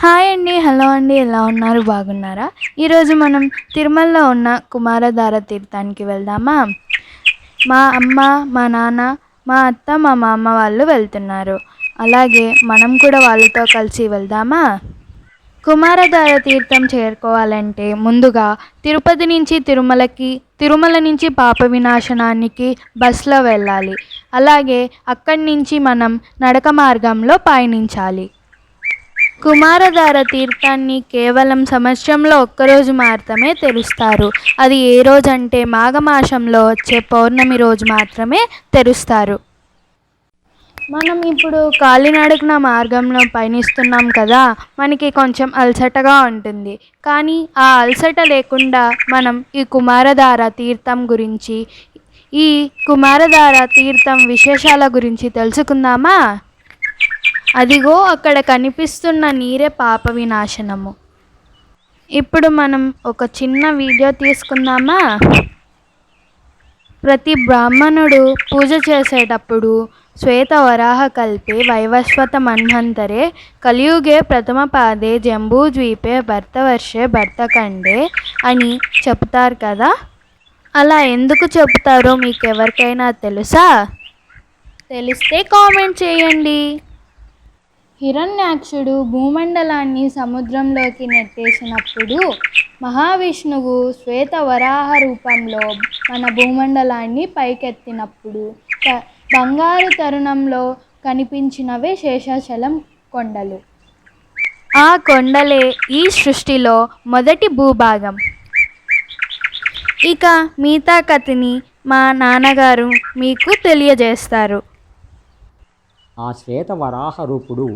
Hi అండి hello అండి ఎలా ఉన్నారు బాగున్నారా? ఈరోజు మనం తిరుమలలో ఉన్న కుమారధార తీర్థానికి వెళ్దామా? మా అమ్మ మా నాన్న మా అత్త మా మామ వాళ్ళు వెళ్తున్నారు. అలాగే మనం కూడా వాళ్ళతో కలిసి వెళ్దామా? కుమారధార తీర్థం చేరుకోవాలంటే ముందుగా తిరుపతి నుంచి తిరుమలకి తిరుమల నుంచి పాప వినాశనానికి బస్సులో వెళ్ళాలి. అలాగే అక్కడి నుంచి మనం నడక మార్గంలో పయనించాలి. కుమారధార తీర్థాన్ని కేవలం సంవత్సరంలో ఒక్కరోజు మాత్రమే తెరుస్తారు. అది ఏ రోజు అంటే మాఘమాసంలో వచ్చే పౌర్ణమి రోజు మాత్రమే తెరుస్తారు. మనం ఇప్పుడు కాలినడకన మార్గంలో పయనిస్తున్నాం కదా మనకి కొంచెం అలసటగా ఉంటుంది. కానీ ఆ అలసట లేకుండా మనం ఈ కుమారధార తీర్థం గురించి ఈ కుమారధార తీర్థం విశేషాల గురించి తెలుసుకుందామా? అదిగో అక్కడ కనిపిస్తున్న నీరే పాప వినాశనము. ఇప్పుడు మనం ఒక చిన్న వీడియో తీసుకుందామా? ప్రతి బ్రాహ్మణుడు పూజ చేసేటప్పుడు శ్వేత వరాహ కల్పే వైవస్వత మన్వంతరే కలియుగే ప్రథమ పాదే జంబూద్వీపే భర్తవర్షే భర్తకండే అని చెప్తారు కదా? అలా ఎందుకు చెప్తారో మీకు ఎవరికైనా తెలుసా? తెలిస్తే కామెంట్ చేయండి. హిరణ్యాక్షుడు భూమండలాన్ని సముద్రంలోకి నెట్టేసినప్పుడు మహావిష్ణువు శ్వేత వరాహ రూపంలో మన భూమండలాన్ని పైకెత్తినప్పుడు బంగారు తరుణంలో కనిపించినవే శేషాచలం కొండలు. ఆ కొండలే ఈ సృష్టిలో మొదటి భూభాగం. ఇక మిగతా కథని మా నాన్నగారు మీకు తెలియజేస్తారు. ఆ శ్వేత వరాహ రూపుడు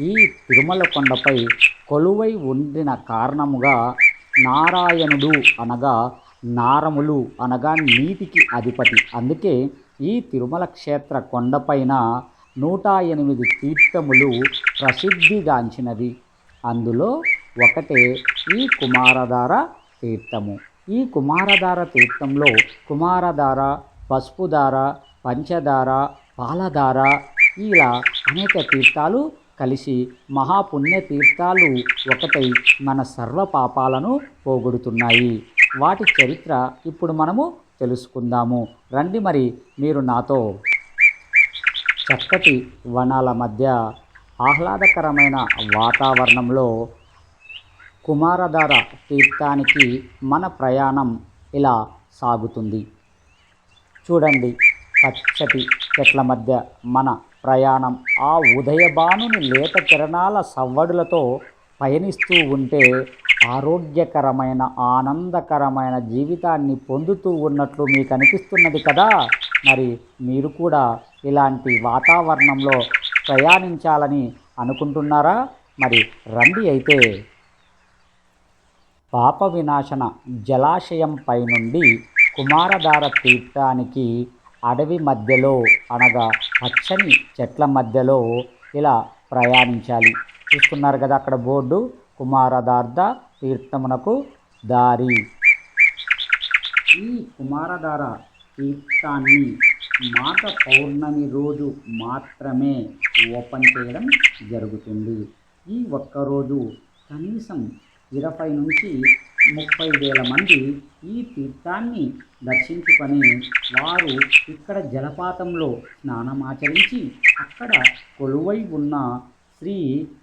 ఈ తిరుమల కొండపై కొలువై ఉండిన కారణముగా నారాయణుడు అనగా నారములు అనగా నీటికి అధిపతి. అందుకే ఈ తిరుమల క్షేత్ర కొండపైన నూట ఎనిమిది తీర్థములు ప్రసిద్ధిగాంచినది. అందులో ఒకటే ఈ కుమారధార తీర్థము. ఈ కుమారధార తీర్థంలో కుమారధార పసుపుధార పంచదార పాలధార ఇలా అనేక తీర్థాలు కలిసి మహాపుణ్య తీర్థాలు ఒకటై మన సర్వ పాపాలను పోగొడుతున్నాయి. వాటి చరిత్ర ఇప్పుడు మనము తెలుసుకుందాము. రండి మరి మీరు నాతో. చక్కటి వనాల మధ్య ఆహ్లాదకరమైన వాతావరణంలో కుమారధార తీర్థానికి మన ప్రయాణం ఇలా సాగుతుంది. చూడండి పచ్చటి చెట్ల మధ్య మన ప్రయాణం. ఆ ఉదయబానుని లేత కిరణాల సవ్వడులతో పయనిస్తూ ఉంటే ఆరోగ్యకరమైన ఆనందకరమైన జీవితాన్ని పొందుతూ ఉన్నట్లు మీకు అనిపిస్తున్నది కదా! మరి మీరు కూడా ఇలాంటి వాతావరణంలో ప్రయాణించాలని అనుకుంటున్నారా? మరి రండి అయితే. పాప వినాశన జలాశయం పైనుండి కుమారధార తీర్థానికి అడవి మధ్యలో అనగా పచ్చని చెట్ల మధ్యలో ఇలా ప్రయాణించాలి. చూస్తున్నారు కదా అక్కడ బోర్డు? కుమారదార్థ తీర్థమునకు దారి. ఈ కుమారధార తీర్థాన్ని మాఘ పౌర్ణమి రోజు మాత్రమే ఓపెన్ చేయడం జరుగుతుంది. ఈ ఒక్కరోజు కనీసం ఇరవై నుంచి ముప్పై వేల మంది ఈ తీర్థాన్ని దర్శించుకొని వారు ఇక్కడ జలపాతంలో స్నానమాచరించి అక్కడ కొలువై ఉన్న శ్రీ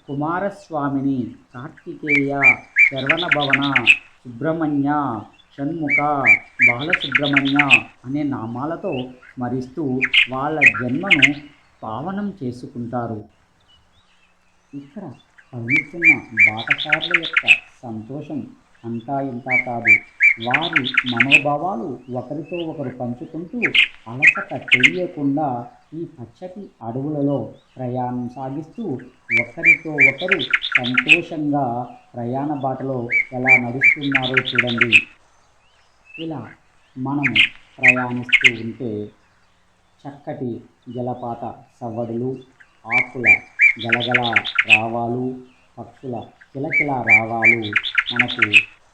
కుమారస్వామిని కార్తికేయ శరవణ భవన సుబ్రహ్మణ్య షణ్ముఖ బాలసుబ్రహ్మణ్య అనే నామాలతో స్మరిస్తూ వాళ్ళ జన్మను పావనం చేసుకుంటారు. ఇక్కడ పయనిస్తున్న బాటసారుల యొక్క సంతోషం అంతా ఇంత కాదు. వారి మనోభావాలు ఒకరితో ఒకరు పంచుకుంటూ అలసట తెలియకుండా ఈ పచ్చటి అడవులలో ప్రయాణం సాగిస్తూ ఒకరితో ఒకరు సంతోషంగా ప్రయాణ బాటలో ఎలా నడుస్తున్నారో చూడండి. ఇలా మనము ప్రయాణిస్తూ ఉంటే చక్కటి జలపాత సవ్వడులు ఆకుల గలగల రావాలు పక్షుల కిలకిల రావాలు మనకు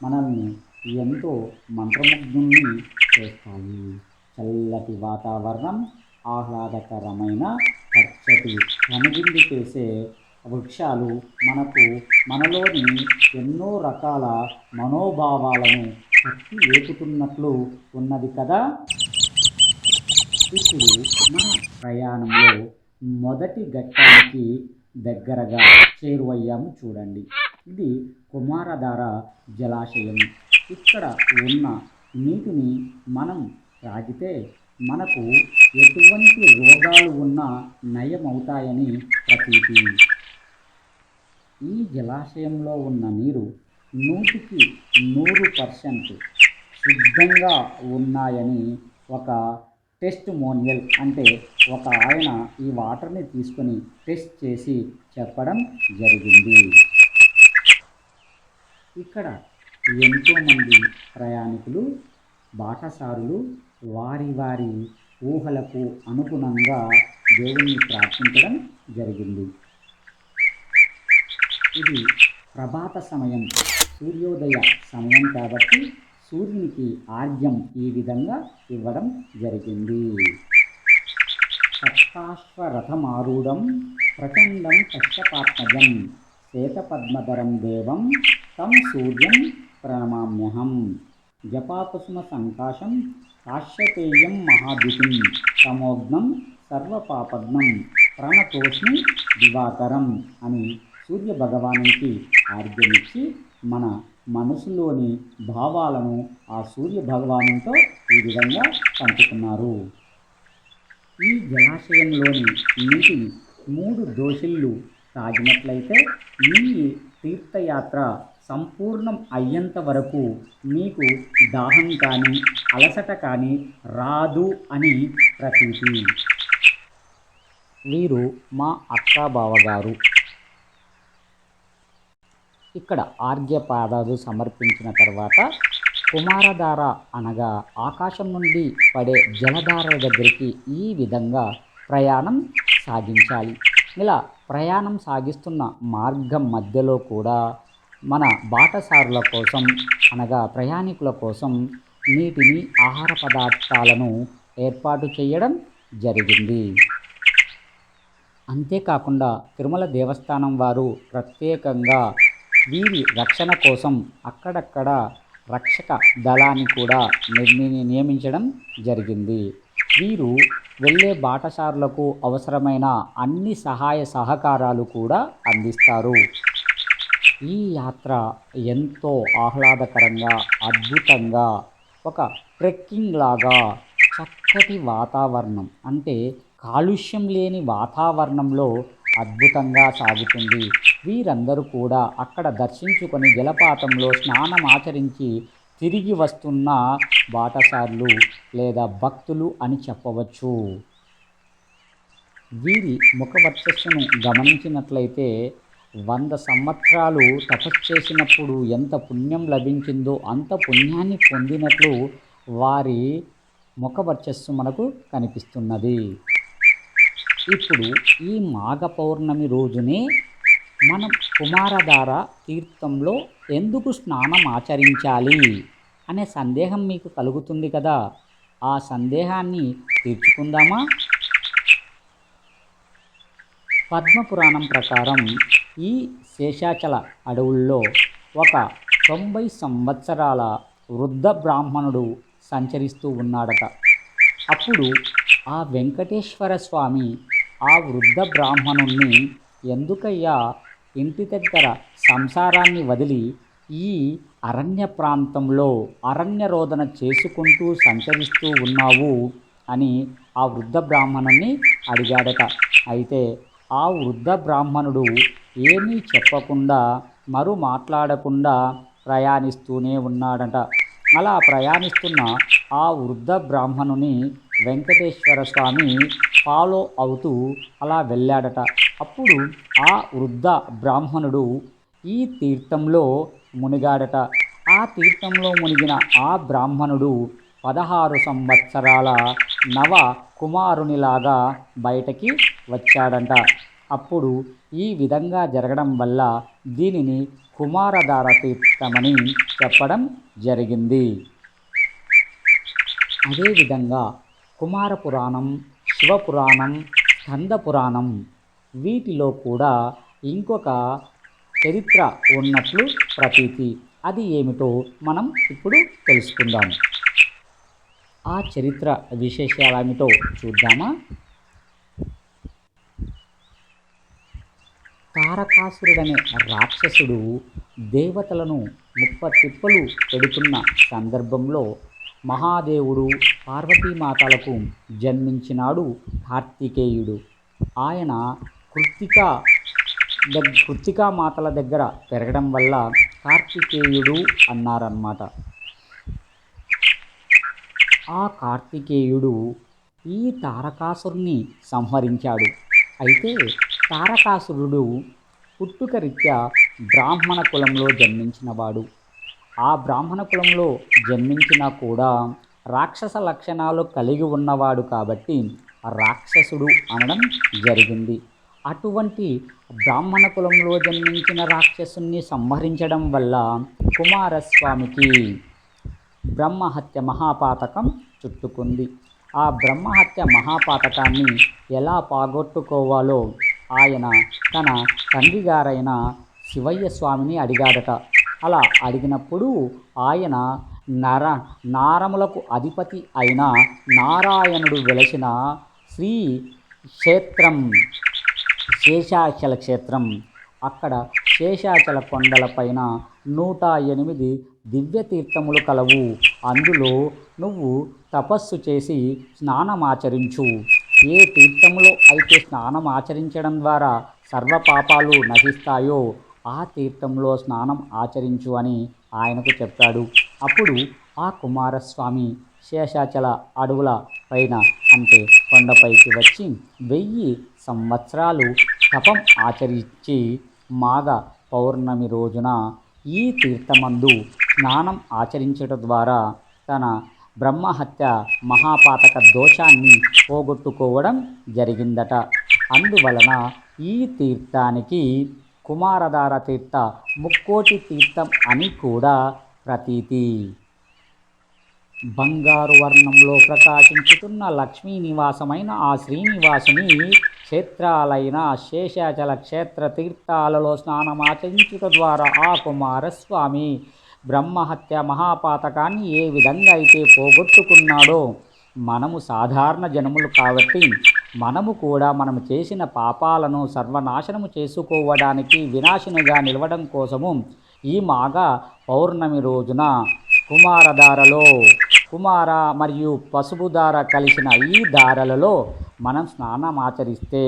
మనల్ని ఎంతో మంత్రముగ్ధుల్ని చేస్తాయి. చల్లటి వాతావరణం ఆహ్లాదకరమైన పచ్చటి కనువిందు చేసే వృక్షాలు మనకు మనలోని ఎన్నో రకాల మనోభావాలను కట్టి వేపుతున్నట్లు ఉన్నది కదా? ఇప్పుడు మన ప్రయాణంలో మొదటి ఘట్టానికి దగ్గరగా చేరువయ్యాము చూడండి. ఇది కుమారధార జలాశయం. ఇక్కడ ఉన్న నీటిని మనం తాగితే మనకు ఎటువంటి రోగాలు ఉన్నా నయమవుతాయని ప్రతీతి. ఈ జలాశయంలో ఉన్న నీరు నూటికి నూరు పర్సెంట్ శుద్ధంగా ఉన్నాయని ఒక టెస్ట్ మోనియల్ అంటే ఒక ఆయన ఈ వాటర్ని తీసుకొని టెస్ట్ చేసి చెప్పడం జరిగింది. ఇక్కడ ఎంతోమంది ప్రయాణికులు బాటసారులు వారి వారి ఊహలకు అనుగుణంగా దేవుణ్ణి ప్రార్థించడం జరిగింది. ఇది ప్రభాత సమయం సూర్యోదయ సమయం కాబట్టి సూర్యునికి ఆర్యం ఈ విధంగా ఇవ్వడం జరిగింది. సప్తాశ్వరథమారూఢం ప్రచండం కశ్యపాత్మజం శ్వేతపద్మధరం దేవం తం సూర్యం ప్రణమామ్యహం జపాకుసుమ సంకాశం కాశ్యపేయం మహాద్యుతిం తమోగ్నం సర్వపాపగ్నం ప్రణతోష్ణి దివాకరం అని సూర్య భగవానునికి ఆర్ఘ్యమిచ్చి మన మనసులోని భావాలను ఆ సూర్య భగవానుతో ఈ విధంగా పంచుకున్నారు. ఈ జలాశయంలోని నీటిని మూడు దోషులు తాగినట్లయితే మీ తీర్థయాత్ర సంపూర్ణం అయ్యేంత వరకు మీకు దాహం కానీ అలసట కానీ రాదు అని ప్రతీతి. వీరు మా అక్కాబావ బావగారు ఇక్కడ ఆర్ఘ్యపాదాలు సమర్పించిన తర్వాత కుమారధార అనగా ఆకాశం నుండి పడే జలధారల దగ్గరికి ఈ విధంగా ప్రయాణం సాగించాలి. ఇలా ప్రయాణం సాగిస్తున్న మార్గం మధ్యలో కూడా మన బాటసారుల కోసం అనగా ప్రయాణికుల కోసం నీటిని ఆహార పదార్థాలను ఏర్పాటు చేయడం జరిగింది. అంతేకాకుండా తిరుమల దేవస్థానం వారు ప్రత్యేకంగా వీరి రక్షణ కోసం అక్కడక్కడ రక్షక దళాన్ని కూడా నిర్మి నియమించడం జరిగింది. వీరు వెళ్ళే బాటసారులకు అవసరమైన అన్ని సహాయ సహకారాలు కూడా అందిస్తారు. ఈ యాత్ర ఎంతో ఆహ్లాదకరంగా అద్భుతంగా ఒక ట్రెక్కింగ్ లాగా చక్కటి వాతావరణం. అంటే కాలుష్యం లేని వాతావరణంలో అద్భుతంగా సాగుతుంది. వీరందరూ కూడా అక్కడ దర్శించుకొని జలపాతంలో స్నానం ఆచరించి తిరిగి వస్తున్న బాటసార్లు లేదా భక్తులు అని చెప్పవచ్చు. వీరి ముఖ వర్చస్సును గమనించినట్లయితే వంద సంవత్సరాలు తపస్సు చేసినప్పుడు ఎంత పుణ్యం లభించిందో అంత పుణ్యాన్ని పొందినట్లు వారి ముఖ వర్చస్సు మనకు కనిపిస్తున్నది. ఇప్పుడు ఈ మాఘ పౌర్ణమి రోజునే మనం కుమారధార తీర్థంలో ఎందుకు స్నానం ఆచరించాలి అనే సందేహం మీకు కలుగుతుంది కదా? ఆ సందేహాన్ని తీర్చుకుందామా? పద్మపురాణం ప్రకారం ఈ శేషాచల అడవుల్లో ఒక తొంభై సంవత్సరాల వృద్ధ బ్రాహ్మణుడు సంచరిస్తూ ఉన్నాడట. అప్పుడు ఆ వెంకటేశ్వర స్వామి ఆ వృద్ధ బ్రాహ్మణుణ్ణి ఎందుకయ్యా ఇంటి దగ్గర సంసారాన్ని వదిలి ఈ అరణ్య ప్రాంతంలో అరణ్య రోదన చేసుకుంటూ సంచరిస్తూ ఉన్నావు అని ఆ వృద్ధ బ్రాహ్మణుణ్ణి అడిగాడట. అయితే ఆ వృద్ధ బ్రాహ్మణుడు ఏమీ చెప్పకుండా మరు మాట్లాడకుండా ప్రయాణిస్తూనే ఉన్నాడట. అలా ప్రయాణిస్తున్న ఆ వృద్ధ బ్రాహ్మణుని వెంకటేశ్వర స్వామి ఫాలో అవుతూ అలా వెళ్ళాడట. అప్పుడు ఆ వృద్ధ బ్రాహ్మణుడు ఈ తీర్థంలో మునిగాడట. ఆ తీర్థంలో మునిగిన ఆ బ్రాహ్మణుడు పదహారు సంవత్సరాల నవ కుమారునిలాగా బయటకి వచ్చాడంట. అప్పుడు ఈ విధంగా జరగడం వల్ల దీనిని కుమారధార తీర్థమని చెప్పడం జరిగింది. అదేవిధంగా కుమార పురాణం శివపురాణం స్కంద పురాణం వీటిలో కూడా ఇంకొక చరిత్ర ఉన్నట్లు ప్రతీతి. అది ఏమిటో మనం ఇప్పుడు తెలుసుకుందాం. ఆ చరిత్ర విశేషాలేమిటో చూద్దామా? తారకాసురుడనే రాక్షసుడు దేవతలను ముప్పతిప్పలు పెడుతున్న సందర్భంలో మహాదేవుడు పార్వతీమాతలకు జన్మించినాడు కార్తికేయుడు. ఆయన కృత్తికా దగ్ కృత్తికా మాతల దగ్గర పెరగడం వల్ల కార్తికేయుడు అన్నారన్నమాట. ఆ కార్తికేయుడు ఈ తారకాసురుని సంహరించాడు. అయితే తారకాసురుడు పుట్టుక రీత్యా బ్రాహ్మణ కులంలో జన్మించినవాడు. ఆ బ్రాహ్మణ కులంలో జన్మించినా కూడా రాక్షస లక్షణాలు కలిగి ఉన్నవాడు కాబట్టి రాక్షసుడు అనడం జరిగింది. అటువంటి బ్రాహ్మణ కులంలో జన్మించిన రాక్షసుని సంహరించడం వల్ల కుమారస్వామికి బ్రహ్మహత్య మహాపాతకం చుట్టుకుంది. ఆ బ్రహ్మహత్య మహాపాతకాన్ని ఎలా పోగొట్టుకోవాలో ఆయన తన తండ్రి గారైన శివయ్య స్వామిని అడిగాడట. అలా అడిగినప్పుడు ఆయన నర నారములకు అధిపతి అయిన నారాయణుడు వెలసిన శ్రీ క్షేత్రం శేషాచల క్షేత్రం. అక్కడ శేషాచల కొండలపైన నూట ఎనిమిది దివ్య తీర్థములు కలవు. అందులో నువ్వు తపస్సు చేసి స్నానమాచరించు. ఏ తీర్థములో అయితే స్నానం ఆచరించడం ద్వారా సర్వ పాపాలు నశిస్తాయో ఆ తీర్థంలో స్నానం ఆచరించు అని ఆయనకు చెప్పాడు. అప్పుడు ఆ కుమారస్వామి శేషాచల అడవుల పైన అంటే కొండపైకి వచ్చి వెయ్యి సంవత్సరాలు తపం ఆచరించి మాఘ పౌర్ణమి రోజున ఈ తీర్థమందు స్నానం ఆచరించడం ద్వారా తన బ్రహ్మహత్య మహాపాతక దోషాన్ని పోగొట్టుకోవడం జరిగిందట. అందువలన ఈ తీర్థానికి కుమారధార తీర్థ ముక్కోటి తీర్థం అని కూడా ప్రతీతి. బంగారు వర్ణంలో ప్రకాశించుతున్న లక్ష్మీ నివాసమైన ఆ శ్రీనివాసుని క్షేత్రాలైన శేషాచల క్షేత్ర తీర్థాలలో స్నానమాచరించుట ద్వారా ఆ కుమారస్వామి బ్రహ్మహత్య మహాపాతకాన్ని ఏ విధంగా అయితే పోగొట్టుకున్నాడో మనము సాధారణ జనములు కాబట్టి మనము కూడా మనము చేసిన పాపాలను సర్వనాశనము చేసుకోవడానికి వినాశనుగా నిలవడం కోసము ఈ మాఘ పౌర్ణమి రోజున కుమారధారలో కుమార మరియు పసుపు దార కలిసిన ఈ దారలలో మనం స్నానం ఆచరిస్తే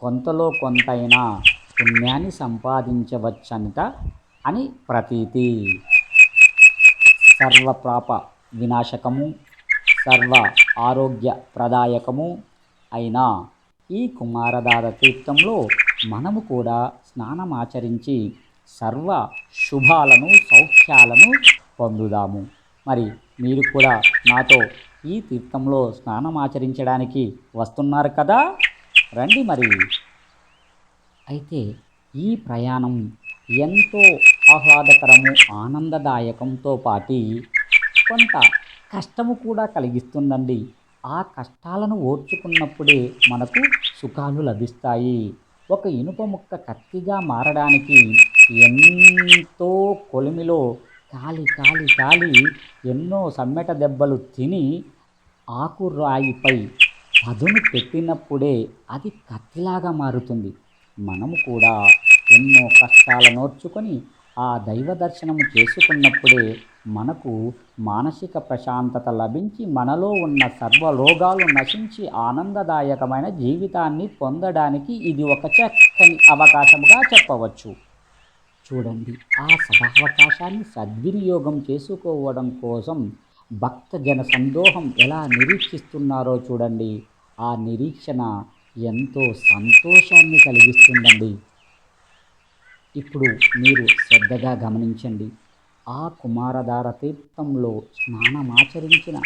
కొంతలో కొంతైనా పుణ్యాన్ని సంపాదించవచ్చంట. అని ప్రతీతి. సర్వప్రాప వినాశకము సర్వ ఆరోగ్య ప్రదాయకము అయిన ఈ కుమారధార తీర్థంలో మనము కూడా స్నానం ఆచరించి సర్వ శుభాలను సౌఖ్యాలను పొందుదాము. మరి మీరు కూడా నాతో ఈ తీర్థంలో స్నానం ఆచరించడానికి వస్తున్నారు కదా? రండి మరి. అయితే ఈ ప్రయాణం ఎంతో ఆహ్లాదకరము ఆనందదాయకంతో పాటి కొంత కష్టము కూడా కలిగిస్తుందండి. ఆ కష్టాలను ఓర్చుకున్నప్పుడే మనకు సుఖాలు లభిస్తాయి. ఒక ఇనుప ముక్క కత్తిగా మారడానికి ఎంతో కొలిమిలో కాలి కాలి కాలి ఎన్నో సమ్మెట దెబ్బలు తిని ఆకురాయిపై పదును పెట్టినప్పుడే అది కత్తిలాగా మారుతుంది. మనము కూడా ఎన్నో కష్టాలను ఓర్చుకొని ఆ దైవ దర్శనము చేసుకున్నప్పుడే మనకు మానసిక ప్రశాంతత లభించి మనలో ఉన్న సర్వ రోగాలు నశించి ఆనందదాయకమైన జీవితాన్ని పొందడానికి ఇది ఒక చక్కని అవకాశముగా చెప్పవచ్చు. చూడండి ఆ సదావకాశాన్ని సద్వినియోగం చేసుకోవడం కోసం భక్తజన సందోహం ఎలా నిరీక్షిస్తున్నారో చూడండి. ఆ నిరీక్షణ ఎంతో సంతోషాన్ని కలిగిస్తుందండి. ఇప్పుడు మీరు శ్రద్ధగా గమనించండి. ఆ కుమారధార తీర్థంలో స్నానమాచరించిన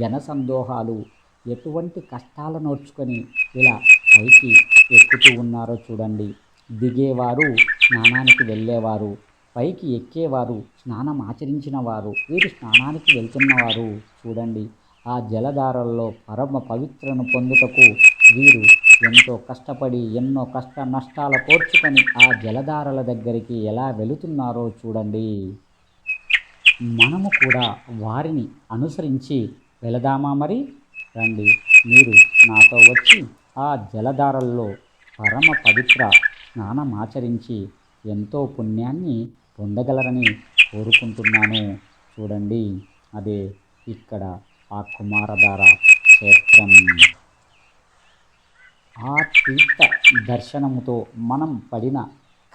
జనసందోహాలు ఎటువంటి కష్టాలు ఓర్చుకొని ఇలా పైకి ఎక్కుతూ ఉన్నారో చూడండి. దిగేవారు స్నానానికి వెళ్ళేవారు పైకి ఎక్కేవారు స్నానం ఆచరించిన వారు వీరు స్నానానికి వెళ్తున్నవారు చూడండి. ఆ జలధారల్లో పరమ పవిత్రను పొందుటకు వీరు ఎంతో కష్టపడి ఎన్నో కష్ట నష్టాలు కోర్చుకొని ఆ జలధారల దగ్గరికి ఎలా వెళుతున్నారో చూడండి. మనము కూడా వారిని అనుసరించి వెళదామా మరి? రండి మీరు నాతో వచ్చి ఆ జలధారల్లో పరమ పవిత్ర స్నానమాచరించి ఎంతో పుణ్యాన్ని పొందగలరని కోరుకుంటున్నాను. చూడండి అదే ఇక్కడ ఆ కుమారధార క్షేత్రం. ఆ తీర్థ దర్శనముతో మనం పడిన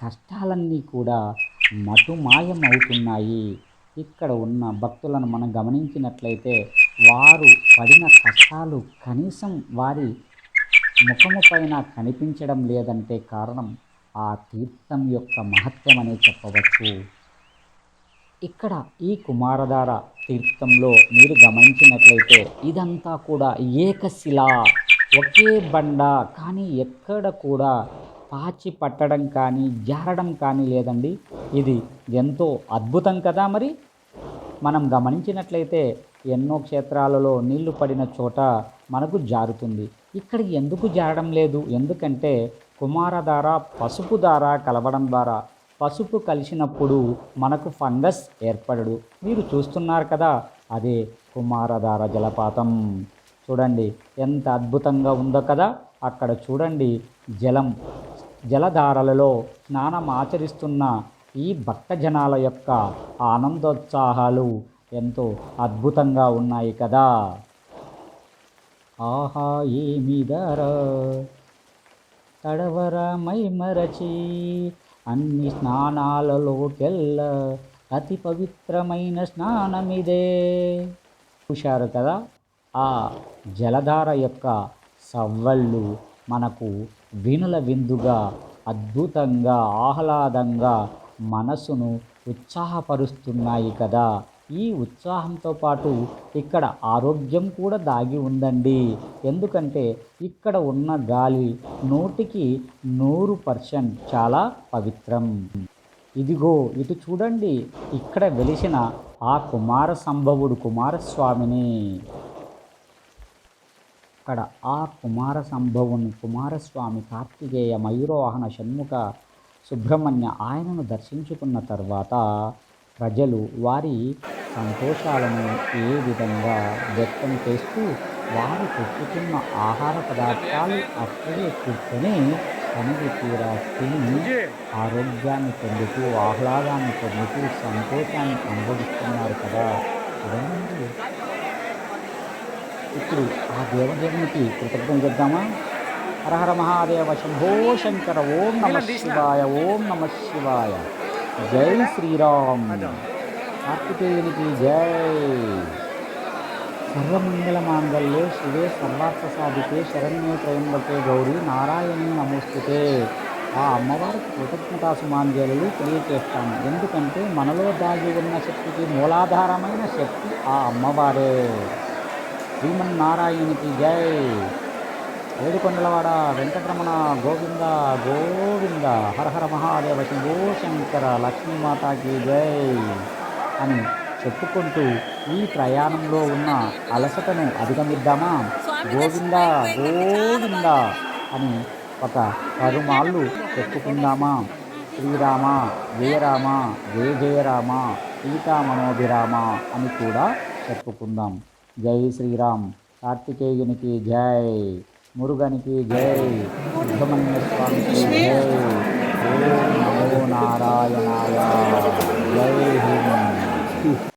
కష్టాలన్నీ కూడా మటుమాయమవుతున్నాయి. ఇక్కడ ఉన్న భక్తులను మనం గమనించినట్లయితే వారు పడిన కష్టాలు కనీసం వారి ముఖము పైన కనిపించడం లేదంటే కారణం ఆ తీర్థం యొక్క మహత్యం అనే చెప్పవచ్చు. ఇక్కడ ఈ కుమారధార తీర్థంలో మీరు గమనించినట్లయితే ఇదంతా కూడా ఏకశిలా. ఒకే బండ కానీ ఎక్కడ కూడా పాచి పట్టడం కానీ జారడం కానీ లేదండి. ఇది ఎంతో అద్భుతం కదా మరి? మనం గమనించినట్లయితే ఎన్నో క్షేత్రాలలో నీళ్ళు పడిన చోట మనకు జారుతుంది. ఇక్కడ ఎందుకు జారడం లేదు? ఎందుకంటే కుమారధార పసుపు దార కలవడం ద్వారా పసుపు కలిసినప్పుడు మనకు ఫంగస్ ఏర్పడడు. మీరు చూస్తున్నారు కదా అదే కుమారధార జలపాతం. చూడండి ఎంత అద్భుతంగా ఉందో కదా? అక్కడ చూడండి జలం. జలధారలలో స్నానం ఆచరిస్తున్న ఈ భక్తజనాల యొక్క ఆనందోత్సాహాలు ఎంతో అద్భుతంగా ఉన్నాయి కదా? ఆహా ఏమి ధర? తడవరమై మరచి అన్ని స్నానాలలోకెల్ల అతి పవిత్రమైన స్నానమిదే. చూశారు కదా? ఆ జలధార యొక్క సవ్వళ్ళు మనకు వీణుల విందుగా అద్భుతంగా ఆహ్లాదంగా మనసును ఉత్సాహపరుస్తున్నాయి కదా. ఈ ఉత్సాహంతో పాటు ఇక్కడ ఆరోగ్యం కూడా దాగి ఉందండి. ఎందుకంటే ఇక్కడ ఉన్న గాలి నూటికి నూరు పర్సెంట్ చాలా పవిత్రం. ఇదిగో ఇటు చూడండి. ఇక్కడ వెలిసిన ఆ కుమార సంభవుడు కుమారస్వామిని. అక్కడ ఆ కుమార సంభవుని కుమారస్వామి కార్తికేయ మయూరవాహన షణ్ముఖ సుబ్రహ్మణ్య ఆయనను దర్శించుకున్న తర్వాత ప్రజలు వారి సంతోషాలను ఏ విధంగా వ్యక్తం చేస్తూ వారు పెట్టుకున్న ఆహార పదార్థాలు అక్కడే కూర్చొని తనకి కూడా తిని ఆరోగ్యాన్ని పొందుతూ ఆహ్లాదాన్ని పొందుతూ సంతోషాన్ని అనుభవిస్తున్నారు కదా. చూడండి ఇప్పుడు ఆ దేవదేవునికి కృతజ్ఞత చేద్దామా హరహర మహాదేవ శంభో శంకర ఓం నమ శివాయ ఓం నమ శివాయ. జై శ్రీరామ్. కార్తికేయునికి జై. సర్వమంగళ మాంగళ్యే శివే సర్వార్థ సాధికే శరణ్యే త్రయంబకే గౌరీ నారాయణి నమోస్తుతే. ఆ అమ్మవారికి కృతజ్ఞతా సుమాంజలు తెలియచేస్తాను ఎందుకంటే మనలో దాగి ఉన్న శక్తికి మూలాధారమైన శక్తి ఆ అమ్మవారే. శ్రీమన్నారాయణునికి జై. ఏడుకొండలవాడ వెంకటరమణ గోవింద గోవింద. హరహర మహాదేవ శంభో శంకర లక్ష్మీమాతాకి జై అని చెప్పుకుంటూ ఈ ప్రయాణంలో ఉన్న అలసటను అధిగమిద్దామా? గోవింద గోవింద అని ఒక పరుమాళ్ళు చెప్పుకుందామా? శ్రీరామ జయ రామ జయ జయ రామ సీతా మనోభిరామ అని కూడా చెప్పుకుందాం. జై శ్రీరామ్ కార్తికేయునికి జై మురుగనికి జై సుబ్రహ్మణ్య స్వామికి జై ఓం నమో నారాయణాయ జై హింద్